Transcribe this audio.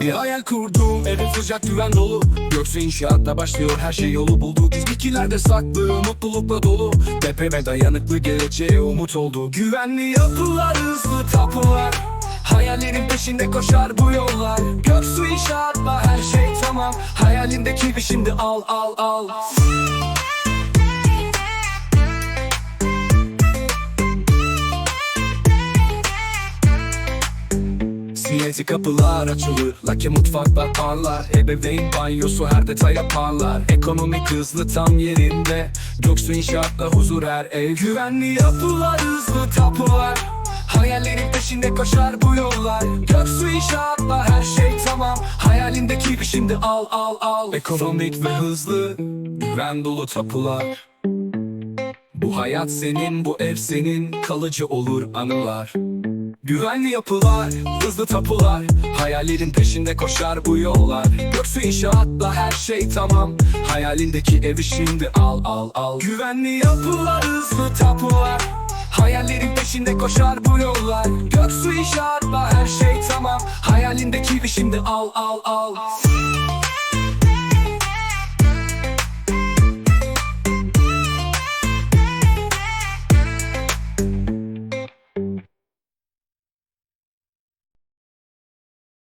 Bir hayal kurdum evet sıcak güven dolu. Göksu inşaatta başlıyor her şey yolu buldu. Dizgikilerde saklı mutlulukla dolu. Depreme dayanıklı geleceğe umut oldu. Güvenli yapılar hızlı tapular. Hayallerin peşinde koşar bu yollar. Göksu inşaatla her şey tamam. Hayalindeki bir şimdi al al al Siyeti kapılar açılır. Lake mutfaklar parlar Ebeveyn banyosu her detaya parlar Ekonomik hızlı tam yerinde. Göksu inşaatla huzur her ev. Güvenli yapılar hızlı tapular Hayallerin peşinde koşar bu yollar. Göksu inşaatla her şey tamam. Hayalindeki bir şimdi al al al. Ekonomik ve hızlı Güven dolu tapular. Bu hayat senin bu ev senin. Kalıcı olur anılar Güvenli yapılar, hızlı tapular. Hayallerin peşinde koşar bu yollar. Göksu inşaatla her şey tamam. Hayalindeki evi şimdi al al al. Güvenli yapılar, hızlı tapular. Hayallerin peşinde koşar bu yollar. Göksu inşaatla her şey tamam. Hayalindeki evi şimdi al al al